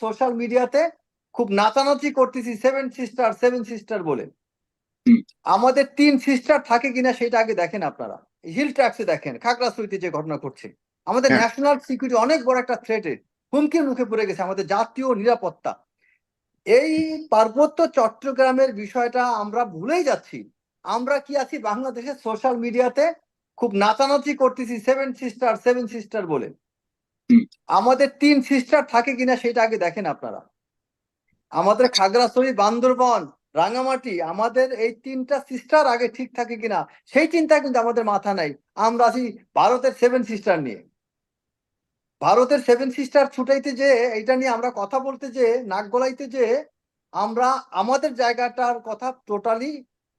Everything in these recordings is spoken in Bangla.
সোশ্যাল মিডিয়াতে খুব নাচানাচি করতেছি সেভেন সিস্টার সেভেন সিস্টার বলে। আমাদের তিন সিস্টার থাকে কিনা সেটা আগে দেখেন আপনারা। হিল ট্র্যাক্সে দেখেন খাগড়াছড়িতে যে ঘটনা ঘটছে। আমাদের। ন্যাশনাল সিকিউরিটি অনেক বড় একটা থ্রেটের হুমকির মুখে পড়ে গেছে আমাদের জাতীয় নিরাপত্তা। এই পার্বত্য চট্টগ্রামের বিষয়টা আমরা ভুলেই যাচ্ছি। আমরা কি আছি? বাংলাদেশের সোশ্যাল মিডিয়াতে খুব নাচানাচি করতেছি সেভেন সিস্টার সেভেন সিস্টার বলে। আমাদের তিন সিস্টার থাকে কিনা সেটা আগে দেখেন আপনারা। আমাদের খাগড়াছড়ি, বান্দরবন, রাঙামাটি, আমাদের এই তিনটা সিস্টার আগে ঠিক থাকে কিনা, সেই চিন্তা কিন্তু আমাদের মাথা নাই। আমরা আছি ভারতের সেভেন সিস্টার নিয়ে। ভারতের সেভেন সিস্টার ছুটাইতে যে এটা নিয়ে আমরা কথা বলতে যে, নাক গলাইতে যে, আমরা আমাদের জায়গাটার কথা টোটালি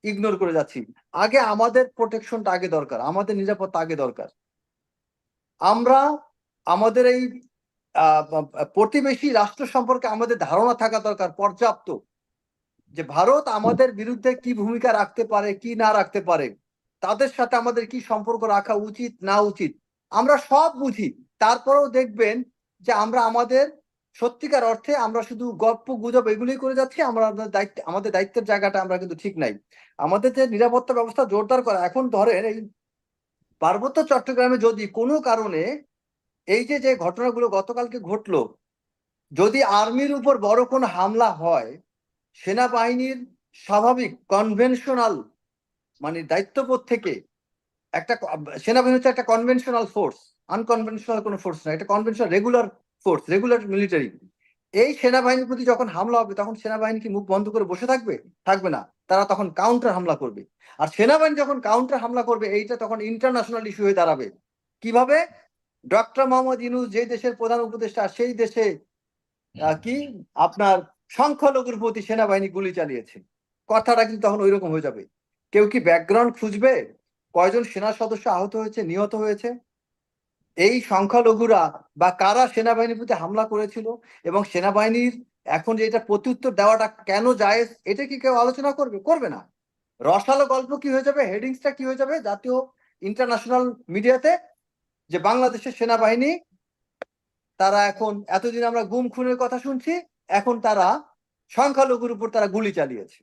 ইগনোর করে যাচ্ছি। আগে আমাদের প্রোটেকশনটা আগে দরকার, আমাদের নিরাপত্তা আগে দরকার। আমরা আমাদের এই প্রতিবেশী রাষ্ট্র সম্পর্কে আমাদের ধারণা থাকা দরকার, পর্যাপ্ত। যে ভারত আমাদের বিরুদ্ধে কি ভূমিকা রাখতে পারে, কি না রাখতে পারে, তাদের সাথে আমাদের কি সম্পর্ক রাখা উচিত, না উচিত, আমরা সব বুঝি। তারপরেও দেখবেন যে আমরা আমাদের সত্যিকার অর্থে আমরা শুধু গল্প গুজব এগুলোই করে যাচ্ছি, আমরা দায়িত্ব, আমাদের দায়িত্বের জায়গাটা আমরা কিন্তু ঠিক নাই। আমাদের যে নিরাপত্তা ব্যবস্থা জোরদার করা, এখন ধরেন এই পার্বত্য চট্টগ্রামে যদি কোনো কারণে এই যে যে ঘটনাগুলো গতকালকে ঘটলো, যদি আর্মির উপর বড় কোনো হামলা হয়, সেনাবাহিনীর স্বাভাবিক কনভেনশনাল মানে দায়িত্ববোধ থেকে একটা সেনাবাহিনী হচ্ছে একটা কনভেনশনাল ফোর্স আনকনভেনশনাল কোনো ফোর্স না এটা conventional regular force regular military এই সেনাবাহিনীর প্রতি যখন হামলা হবে, তখন সেনাবাহিনী কি মুখ বন্ধ করে বসে থাকবে? থাকবে না। তারা তখন কাউন্টার হামলা করবে। আর সেনাবাহিনী যখন কাউন্টার হামলা করবে, এইটা তখন ইন্টারন্যাশনাল ইস্যু হয়ে দাঁড়াবে। কীভাবে? ডক্টর মোহাম্মদ ইউনুস যে দেশের প্রধান উপদেষ্টা সেই দেশে কি? আপনার সংখ্যালঘুর প্রতি সেনাবাহিনী গুলি চালিয়েছে। কথাটা কিন্তু তখন ওইরকম হয়ে যাবে। কেউ কি ব্যাকগ্রাউন্ড খুঁজবে? কয়জন সেনা সদস্য আহত হয়েছে নিহত হয়েছে? এই সংখ্যালঘুরা বা কারা সেনাবাহিনীর প্রতি হামলা করেছিল? এবং সেনাবাহিনীর এখন যে এটা প্রত্যুত্তর দেওয়াটা কেন যায় এটা কি কেউ আলোচনা করবে? করবে না। রসালো গল্প কি হয়ে যাবে? হেডিংসটা কি হয়ে যাবে? জাতীয় ইন্টারন্যাশনাল মিডিয়াতে যে বাংলাদেশের সেনাবাহিনী, তারা এখন, এতদিন আমরা গুম খুনের কথা শুনছি, এখন তারা সংখ্যালঘুর উপর তারা গুলি চালিয়েছে।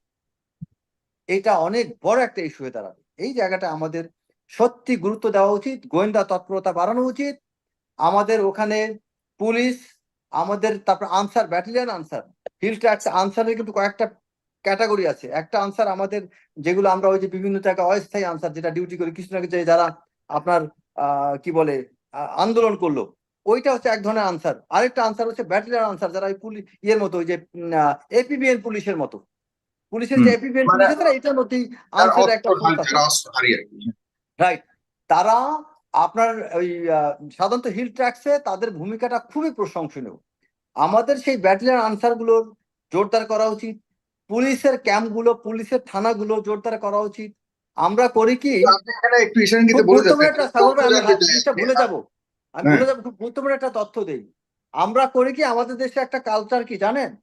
এটা অনেক বড় একটা ইস্যু হয়ে দাঁড়াবে। এই জায়গাটা আমাদের সত্যি গুরুত্ব দেওয়া উচিত, গোয়েন্দা তৎপরতা বাড়ানো উচিত। আমাদের ওখানে পুলিশ, আমাদের তারপর Ansar, battalion Ansar hill tracts আনসারের কিন্তু কয়েকটা ক্যাটাগরি আছে। একটা আনসার আমাদের, যেগুলো আমরা ওই যে বিভিন্ন জায়গায় অস্থায়ী আনসার, যেটা ডিউটি করি কিছু না কিছু যারা আপনার কি বলে আন্দোলন করল। ওইটা হচ্ছে এক ধরনের আনসার আরেকটা আনসার হচ্ছে ব্যাটেলিয়ান আনসার যারা পুলিশ ইয়ের মতো ওই যে এপিবিএন পুলিশের মতো। পুলিশের যে এপিবিএন মানে পুলিশ না এটার মধ্যেই আনসার একটা। রাইট তারা আপনার ওই সাধারণত হিল ট্র্যাক্সে তাদের ভূমিকাটা খুবই প্রশংসনীয়। আমাদের সেই ব্যাটেলিয়ান আনসারগুলোর জোরদার করা উচিত। পুলিশের ক্যাম্পগুলো পুলিশের থানাগুলো জোরদার করা উচিত। আমরা করি কি? একটু। ভুলে যাব। আমি হ্যাঁ। ভুলে যাব খুব গুরুত্বপূর্ণ একটা তথ্য দেই। আমরা করি কি আমাদের দেশে একটা কালচার কি জানেন?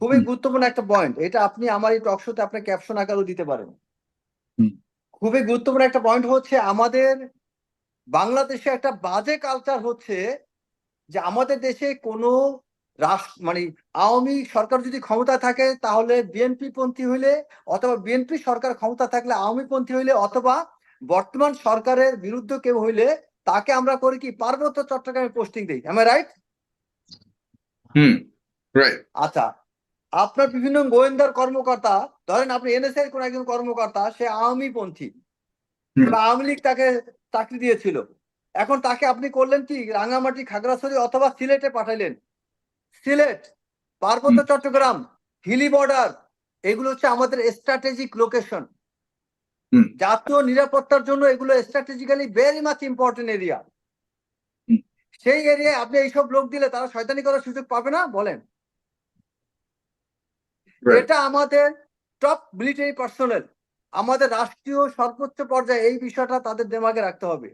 খুবই গুরুত্বপূর্ণ একটা পয়েন্ট এটা আপনি আমার এই টক শোতে আপনি ক্যাপশন আকারেও দিতে পারেন। খুবই গুরুত্বপূর্ণ একটা পয়েন্ট হচ্ছে আমাদের বাংলাদেশে একটা বাজে কালচার হচ্ছে যে আমাদের দেশে কোনো রাষ্ট্র মানে আওয়ামী সরকার যদি ক্ষমতা থাকে তাহলে বিএনপি পন্থী হইলে অথবা বিএনপি সরকার ক্ষমতা থাকলে আওয়ামী পন্থী হইলে অথবা বর্তমান সরকারের বিরুদ্ধে কেউ হইলে তাকে আমরা করি কি পার্বত্য চট্টগ্রামে পোস্টিং দিই। আমি রাইট হুম রাইট আচ্ছা আপনার বিভিন্ন গোয়েন্দার কর্মকর্তা ধরেন আপনি এনএসআই কোন একজন কর্মকর্তা সে আওয়ামী পন্থী আওয়ামী লীগ তাকে চাকরি দিয়েছিল। এখন তাকে আপনি করলেন কি রাঙামাটি খাগড়াছড়ি অথবা সিলেটে পাঠাইলেন। সিলেট পার্বত্য চট্টগ্রাম হিলি বর্ডার এগুলো হচ্ছে আমাদের স্ট্র্যাটেজিক লোকেশন জাতীয় নিরাপত্তার জন্য এগুলো strategically very much important area সেই এরিয়ায় আপনি এইসব লোক দিলে তারা শয়তানি করার সুযোগ পাবে না? বলেন। এটা আমাদের টপ মিলিটারি পার্সোনাল আমাদের রাষ্ট্রীয় সর্বোচ্চ পর্যায়ে এই বিষয়টা তাদের দেমাগে রাখতে হবে।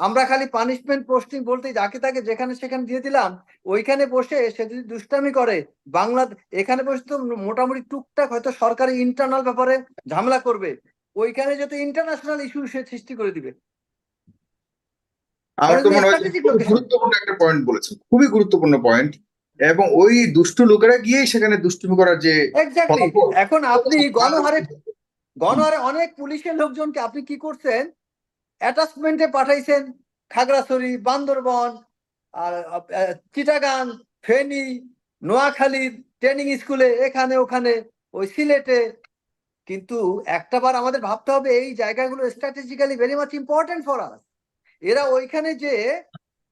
আমরা খালি পানিশমেন্ট পোস্টিং বলতে যাকে তাকে যেখানে সেখানে দিয়ে দিলাম ওইখানে বসে সে যদি দুষ্টামি করে বাংলা এখানে বসে তো মোটামুটি টুকটাক হয়তো সরকারি ইন্টারনাল ব্যাপারে ঝামেলা করবে ওইখানে যত ইন্টারন্যাশনাল ইস্যু সে সৃষ্টি করে দিবে। গুরুত্বপূর্ণ একটা পয়েন্ট বলেছেন খুবই গুরুত্বপূর্ণ পয়েন্ট এবং ওই দুষ্টু লোকেরা গিয়েই সেখানে দুষ্টুমি করার যে এখন আপনি গণহারে গণহারে অনেক পুলিশের লোকজনকে আপনি কি করছেন? অ্যাটাচমেন্টে পাঠাইছেন খাগড়াছড়ি, বান্দরবন, আর চিটাগান চিটাগাং, ফেনী, নোয়াখালী ট্রেনিং স্কুলে এখানে, ওখানে, ওই সিলেটে। কিন্তু একটাবার আমাদের ভাবতে হবে, এই জায়গাগুলো strategically very much important for us এরা ওইখানে যে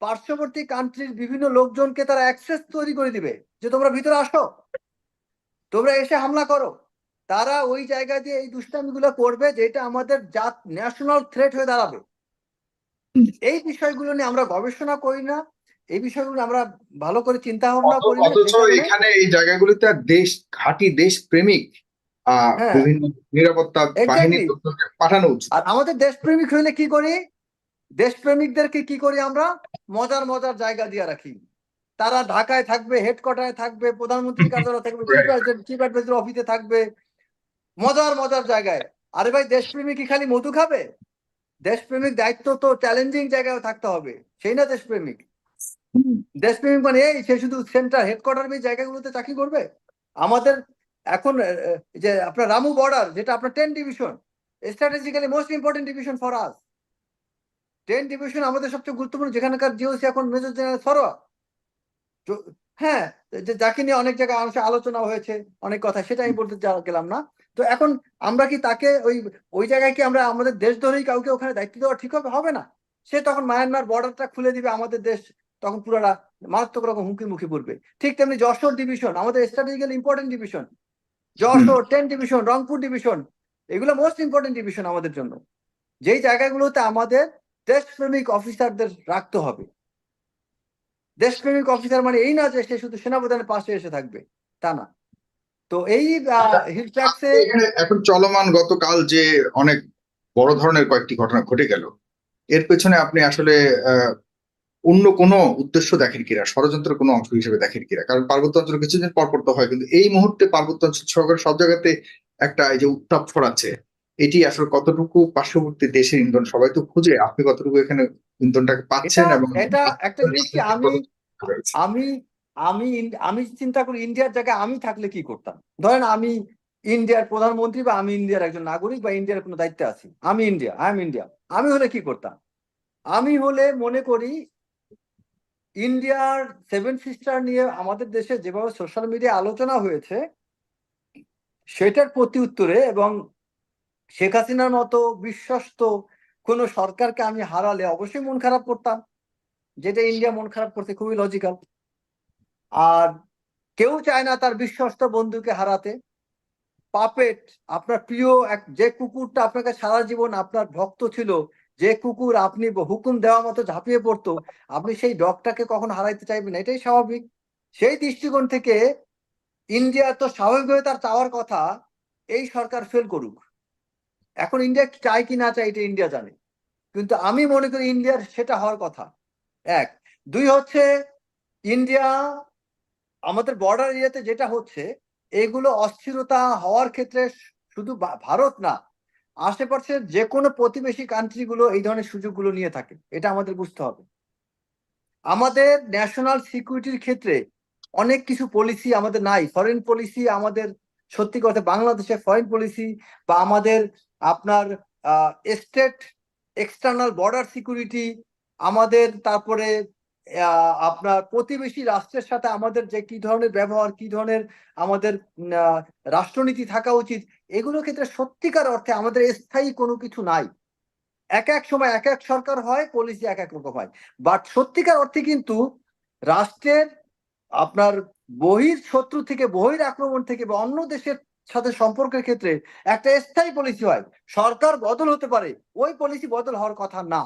পার্শ্ববর্তী কান্ট্রির বিভিন্ন লোকজনকে তারা অ্যাক্সেস তৈরি করে দিবে। যে তোমরা ভিতরে আসো, তোমরা এসে হামলা করো। তারা ওই জায়গা দিয়ে এই দুষ্টামিগুলো করবে যেটা আমাদের জাত ন্যাশনাল থ্রেট হয়ে দাঁড়াবে এই বিষয়গুলো নিয়ে আমরা গবেষণা করি না এই বিষয়গুলো আমরা ভালো করে চিন্তা ভাবনা করি অথচ এখানে এই জায়গাগুলিতে দেশ ঘাঁটি দেশ প্রেমিক হ্যাঁ। বিভিন্ন নিরাপত্তা. লোকজনকে পাঠানো উচিত আর আমাদের দেশপ্রেমিক হইলে কি করি দেশপ্রেমিকদেরকে কি করি আমরা মজার মজার জায়গা দিয়ে রাখি তারা ঢাকায় থাকবে হেডকোয়ার্টারে থাকবে প্রধানমন্ত্রীর কার্যালয় থাকবে. চিফ অ্যাডভাইজার অফিসে থাকবে মজার মজার জায়গায়। আরে ভাই দেশপ্রেমিক কি খালি মধু খাবে? দেশপ্রেমিক দায়িত্ব তো চ্যালেঞ্জিং জায়গায় থাকতে হবে। সেই না দেশপ্রেমিক? দেশপ্রেমিক মানে এই সে শুধু সেন্টার হেডকোয়ার্টার জায়গাগুলোতে চাকরি করবে? আমাদের এখন যে আপনার রামু বর্ডার যেটা আপনার ten division strategically most important division for us ten division আমাদের সবচেয়ে গুরুত্বপূর্ণ যেখানকার জিওসি এখন মেজর জেনারেল সরোয়া হ্যাঁ যাকে নিয়ে অনেক জায়গায় আলোচনা- আলোচনা হয়েছে, অনেক কথা, সেটা আমি বলতে গেলাম না। তো এখন আমরা কি তাকে ওই ওই জায়গায় কি আমরা আমাদের দেশ ধরেই কাউকে ওখানে দায়িত্ব দেওয়া ঠিক হবে হবে না? সে তখন মায়ানমার বর্ডারটা খুলে দিবে আমাদের দেশ, তখন পুরোটা মারাত্মক রকম হুমকির মুখে পড়বে। ঠিক তেমনি যশোর ডিভিশন আমাদের strategical important division Jessore ten division Rangpur division এগুলো মোস্ট ইম্পর্টেন্ট ডিভিশন আমাদের জন্য। যেই জায়গাগুলোতে আমাদের দেশপ্রেমিক অফিসারদের রাখতে হবে। দেশপ্রেমিক অফিসার মানে এই না যে সে শুধু সেনাপ্রধানের পাশে এসে থাকবে তা না। তো এই হিল ট্র্যাক্সে এখানে এখন চলমান গতকাল যে অনেক বড় ধরনের কয়েকটি ঘটনা ঘটে গেল এর পেছনে আপনি আসলে আহ, অন্য কোনো উদ্দেশ্য দেখেন কিনা? ষড়যন্ত্রের কোনো অংশ হিসেবে দেখেন কিনা? কারণ পার্বত্য অঞ্চলে কিছুদিন পর পর তো হয় কিন্তু এই মুহূর্তে পার্বত্য অঞ্চল সরকার সব জায়গাতে একটা এই যে উত্তাপ ছড়াচ্ছে এটি আসলে কতটুকু পার্শ্ববর্তী দেশের ইন্ধন? সবাই তো খুঁজে আপনি কতটুকু এখানে ইন্ধনটাকে পাচ্ছেন এবং এটা একটা জিনিস কি? আমি আমি আমি আমি চিন্তা করি ইন্ডিয়ার জায়গায় আমি থাকলে কি করতাম? ধরেন আমি ইন্ডিয়ার প্রধানমন্ত্রী বা আমি ইন্ডিয়ার একজন নাগরিক বা ইন্ডিয়ার কোনো দায়িত্বে আছি। আমি ইন্ডিয়া আই এম ইন্ডিয়া। আমি হলে কি করতাম? আমি হলে মনে করি ইন্ডিয়ার সেভেন সিস্টার নিয়ে আমাদের দেশে যেভাবে সোশ্যাল মিডিয়া আলোচনা হয়েছে সেটার প্রতি উত্তরে এবং শেখ হাসিনার মতো বিশ্বস্ত কোনো সরকারকে আমি হারালে অবশ্যই মন খারাপ করতাম। যেটা ইন্ডিয়া মন খারাপ করতে খুবই লজিক্যাল আর কেউ চায় না তার বিশ্বস্ত বন্ধুকে হারাতে। পাপেট, আপনার প্রিয় এক, যে কুকুরটা আপনাকে সারা জীবন আপনার ভক্ত ছিল, যে কুকুর আপনি হুকুম দেওয়া মতো ঝাঁপিয়ে পড়তো, আপনি সেই ডগটাকে কখন হারাইতে চাইবেন এটাই স্বাভাবিক। সেই দৃষ্টিকোণ থেকে ইন্ডিয়া তো স্বাভাবিকভাবে তার চাওয়ার কথা, এই সরকার ফেল করুক। এখন ইন্ডিয়া চায় কি না চায়, এটা ইন্ডিয়া জানে। কিন্তু আমি মনে করি ইন্ডিয়ার সেটা হওয়ার কথা। এক। দুই হচ্ছে ইন্ডিয়া আমাদের বর্ডার এরিয়াতে যেটা হচ্ছে, এগুলো অস্থিরতা হওয়ার ক্ষেত্রে শুধু ভারত না, আশেপাশের যে কোনো প্রতিবেশী কান্ট্রিগুলো এই ধরনের সুযোগগুলো নিয়ে থাকে। এটা আমাদের বুঝতে হবে। আমাদের ন্যাশনাল সিকিউরিটির ক্ষেত্রে অনেক কিছু পলিসি আমাদের নাই। ফরেন পলিসি আমাদের, সত্যি কথা বাংলাদেশের ফরেন পলিসি বা আমাদের আপনার স্টেট এক্সটার্নাল বর্ডার সিকিউরিটি আমাদের তারপরে আপনার প্রতিবেশী রাষ্ট্রের সাথে আমাদের যে কি ধরনের ব্যবহার, কি ধরনের আমাদের রাষ্ট্রনীতি থাকা উচিত এগুলোর ক্ষেত্রে সত্যিকার অর্থে আমাদের স্থায়ী কোনো কিছু নাই। এক এক সময় এক এক সরকার হয় পলিসি এক এক রকম হয়। বাট সত্যিকার অর্থে কিন্তু রাষ্ট্রের আপনার বহির শত্রু থেকে, বহির আক্রমণ থেকে বা অন্য দেশের সাথে সম্পর্কের ক্ষেত্রে একটা স্থায়ী পলিসি হয়। সরকার বদল হতে পারে, ওই পলিসি বদল হওয়ার কথা না।